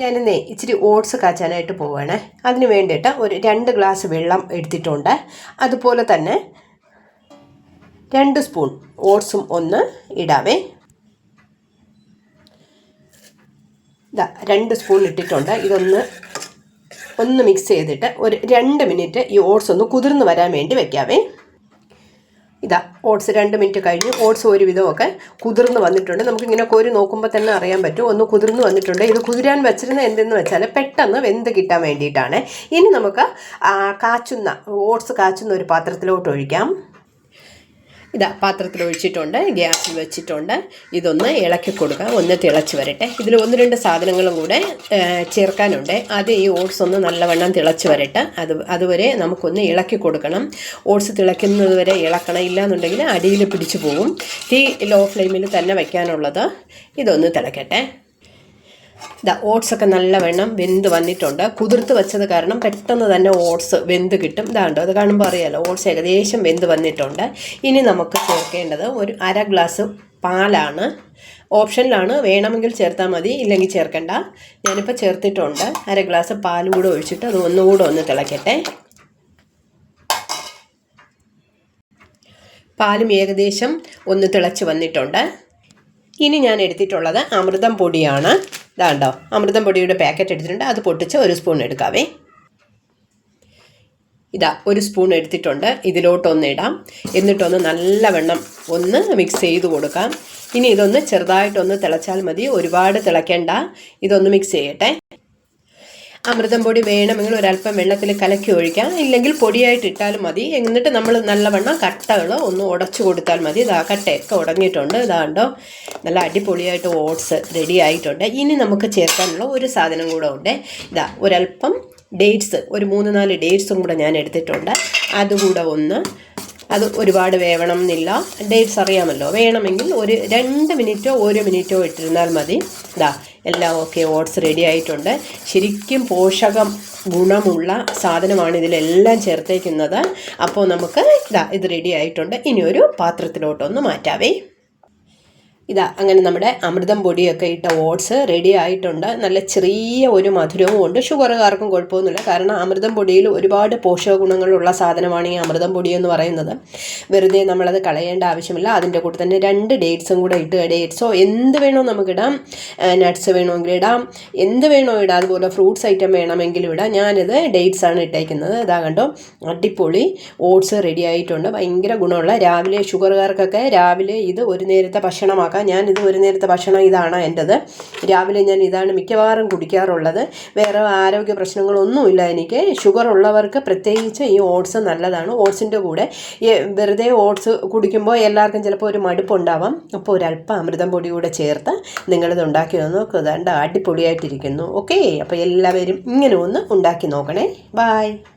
ഞാനിന്നേ ഇച്ചിരി ഓട്സ് കാച്ചാനായിട്ട് പോവുകയാണേ അതിന് വേണ്ടിയിട്ട് ഒരു രണ്ട് ഗ്ലാസ് വെള്ളം എടുത്തിട്ടുണ്ട്. അതുപോലെ തന്നെ രണ്ട് സ്പൂൺ ഓട്സും ഒന്ന് ഇടാവേ. ഇതാ രണ്ട് സ്പൂൺ ഇട്ടിട്ടുണ്ട്. ഇതൊന്ന് ഒന്ന് മിക്സ് ചെയ്തിട്ട് ഒരു രണ്ട് മിനിറ്റ് ഈ ഓട്സ് ഒന്ന് കുതിർന്ന് വരാൻ വേണ്ടി വെക്കാവേ. ഇതാ ഓട്സ് രണ്ട് മിനിറ്റ് കഴിഞ്ഞ് ഓട്സ് ഒരുവിധമൊക്കെ കുതിർന്ന് വന്നിട്ടുണ്ട്. നമുക്കിങ്ങനെ കോരി നോക്കുമ്പോൾ തന്നെ അറിയാൻ പറ്റും. ഒന്ന് കുതിർന്ന് വന്നിട്ടുണ്ട്. ഇത് കുതിരാൻ വെച്ചിരുന്ന എന്തെന്ന് വെച്ചാൽ പെട്ടെന്ന് വെന്ത് കിട്ടാൻ വേണ്ടിയിട്ടാണ്. ഇനി നമുക്ക് കാച്ചുന്ന ഓട്സ് കാച്ചുന്ന ഒരു പാത്രത്തിലോട്ട് ഒഴിക്കാം. ഇതാ പാത്രത്തിൽ ഒഴിച്ചിട്ടുണ്ട് ഗ്യാസിൽ വെച്ചിട്ടുണ്ട്. ഇതൊന്ന് ഇളക്കി കൊടുക്കുക ഒന്ന് തിളച്ച് വരട്ടെ. ഇതിൽ ഒന്ന് രണ്ട് സാധനങ്ങളും കൂടെ ചേർക്കാനുണ്ട്. അത് ഈ ഓട്സ് ഒന്ന് നല്ലവണ്ണം തിളച്ച് വരട്ടെ. അത് അതുവരെ നമുക്കൊന്ന് ഇളക്കി കൊടുക്കണം. ഓട്സ് തിളയ്ക്കുന്നത് വരെ ഇളക്കണം. ഇല്ലാന്നുണ്ടെങ്കിൽ അടിയിൽ പിടിച്ചു പോകും. തീ ലോ ഫ്ലെയിമിൽ തന്നെ വയ്ക്കാനുള്ളത് ഇതൊന്ന് തിളക്കട്ടെ. ഇതാ ഓട്സൊക്കെ നല്ലവണ്ണം വെന്ത് വന്നിട്ടുണ്ട്. കുതിർത്ത് വെച്ചത് കാരണം പെട്ടെന്ന് തന്നെ ഓട്സ് വെന്ത് കിട്ടും. ഇതാണ്ടോ അത് കാണുമ്പോൾ അറിയാലോ ഓട്സ് ഏകദേശം വെന്ത് വന്നിട്ടുണ്ട്. ഇനി നമുക്ക് ചേർക്കേണ്ടത് ഒരു അര ഗ്ലാസ് പാലാണ്. ഓപ്ഷനിലാണ്. വേണമെങ്കിൽ ചേർത്താൽ മതി ഇല്ലെങ്കിൽ ചേർക്കണ്ട. ഞാനിപ്പോൾ ചേർത്തിട്ടുണ്ട്. അര ഗ്ലാസ് പാൽ കൂടെ ഒഴിച്ചിട്ട് അത് ഒന്നുകൂടെ ഒന്ന് തിളയ്ക്കട്ടെ പാലും ഏകദേശം ഒന്ന് തിളച്ച് വന്നിട്ടുണ്ട്. ഇനി ഞാൻ എടുത്തിട്ടുള്ളത് അമൃതം പൊടിയാണ്. ഇതാണ്ടോ അമൃതം പൊടിയുടെ പാക്കറ്റ് എടുത്തിട്ടുണ്ട്. അത് പൊട്ടിച്ച് ഒരു സ്പൂൺ എടുക്കാവേ. ഇതാ ഒരു സ്പൂൺ എടുത്തിട്ടുണ്ട്. ഇതിലോട്ടൊന്ന് ഇടാം. എന്നിട്ടൊന്ന് നല്ലവണ്ണം ഒന്ന് മിക്സ് ചെയ്ത് കൊടുക്കാം. ഇനി ഇതൊന്ന് ചെറുതായിട്ടൊന്ന് തിളച്ചാൽ മതി. ഒരുപാട് തിളയ്ക്കേണ്ട ഇതൊന്ന് മിക്സ് ചെയ്യട്ടെ. അമൃതം പൊടി വേണമെങ്കിൽ ഒരല്പം വെള്ളത്തിൽ കലക്കി ഒഴിക്കാം. ഇല്ലെങ്കിൽ പൊടിയായിട്ട് ഇട്ടാലും മതി. എന്നിട്ട് നമ്മൾ നല്ലവണ്ണം കട്ടകൾ ഒന്ന് ഉടച്ചു കൊടുത്താൽ മതി. ഇതാ കട്ടയൊക്കെ ഉടങ്ങിയിട്ടുണ്ട് ഇതാണ്ടോ നല്ല അടിപൊളിയായിട്ട് ഓട്സ് റെഡി ആയിട്ടുണ്ട്. ഇനി നമുക്ക് ചേർക്കാനുള്ള ഒരു സാധനം കൂടെ ഉണ്ട്. ഇതാ ഒരല്പം ഡേറ്റ്സ് ഒരു മൂന്ന് നാല് ഡേറ്റ്സും കൂടെ ഞാൻ എടുത്തിട്ടുണ്ട്. അതുകൂടെ ഒന്ന് അത് ഒരുപാട് വേവണം എന്നില്ല. ഡേറ്റ്സ് അറിയാമല്ലോ. വേണമെങ്കിൽ ഒരു രണ്ട് മിനിറ്റോ ഒരു മിനിറ്റോ ഇട്ടിരുന്നാൽ മതി. ഇതാ എല്ലാം ഓക്കെ ഓട്സ് റെഡി ആയിട്ടുണ്ട്. ശരിക്കും പോഷകം ഗുണമുള്ള സാധനമാണ് ഇതിലെല്ലാം ചേർത്തേക്കുന്നത്. അപ്പോൾ നമുക്ക് ഇതാ ഇത് റെഡി ആയിട്ടുണ്ട്. ഇനി ഒരു പാത്രത്തിലോട്ടൊന്ന് മാറ്റാവേ. ഇതാ അങ്ങനെ നമ്മുടെ അമൃതം പൊടിയൊക്കെ ഇട്ട ഓട്സ് റെഡി ആയിട്ടുണ്ട്. നല്ല ചെറിയ ഒരു മധുരവും ഉണ്ട്. ഷുഗറുകാർക്കും കുഴപ്പമൊന്നുമില്ല. കാരണം അമൃതം പൊടിയിൽ ഒരുപാട് പോഷക ഗുണങ്ങളുള്ള സാധനമാണ് ഈ അമൃതം പൊടി എന്ന് പറയുന്നത്. വെറുതെ നമ്മളത് കളയേണ്ട ആവശ്യമില്ല. അതിന്റെ കൂടെ തന്നെ രണ്ട് ഡേറ്റ്സും കൂടെ ഇട്ട് ഡേറ്റ്സോ എന്ത് വേണോ നമുക്കിടാം നട്ട്സ് വേണമെങ്കിൽ ഇടാം. എന്ത് വേണോ ഇടാം. അതുപോലെ ഫ്രൂട്ട്സ് ഐറ്റം വേണമെങ്കിലും ഇടാം. ഞാനിത് ഡേറ്റ്സ് ആണ് ഇട്ടേക്കുന്നത്. ഇതാ കണ്ടോ? അടിപൊളി ഓട്സ് റെഡി ആയിട്ടുണ്ട്. ഭയങ്കര ഗുണമുള്ള. രാവിലെ ഷുഗറുകാർക്കൊക്കെ രാവിലെ ഇത് ഒരു നേരത്തെ ഭക്ഷണമാക്കാം ഞാൻ ഇത് ഒരു നേരത്തെ ഭക്ഷണം ഇതാണ് എന്റെത്. രാവിലെ ഞാൻ ഇതാണ് മിക്കവാറും കുടിക്കാറുള്ളത്. വേറെ ആരോഗ്യ പ്രശ്നങ്ങളൊന്നുമില്ല എനിക്ക്. ഷുഗർ ഉള്ളവർക്ക് പ്രത്യേകിച്ച് ഈ ഓട്സ് നല്ലതാണ്. ഓട്സിന്റെ കൂടെ വെറുതെ ഓട്സ് കുടിക്കുമ്പോൾ എല്ലാവർക്കും ചിലപ്പോൾ ഒരു മടുപ്പുണ്ടാവാം. അപ്പോൾ ഒരല്പം അമൃതം പൊടി കൂടെ ചേർത്ത് നിങ്ങളിത് ഉണ്ടാക്കി നോക്കുക അതാണ്ട് അടിപൊളിയായിട്ടിരിക്കുന്നു. ഓക്കേ. അപ്പോൾ എല്ലാവരും ഇങ്ങനെ ഒന്ന് ഉണ്ടാക്കി നോക്കണേ. ബായ്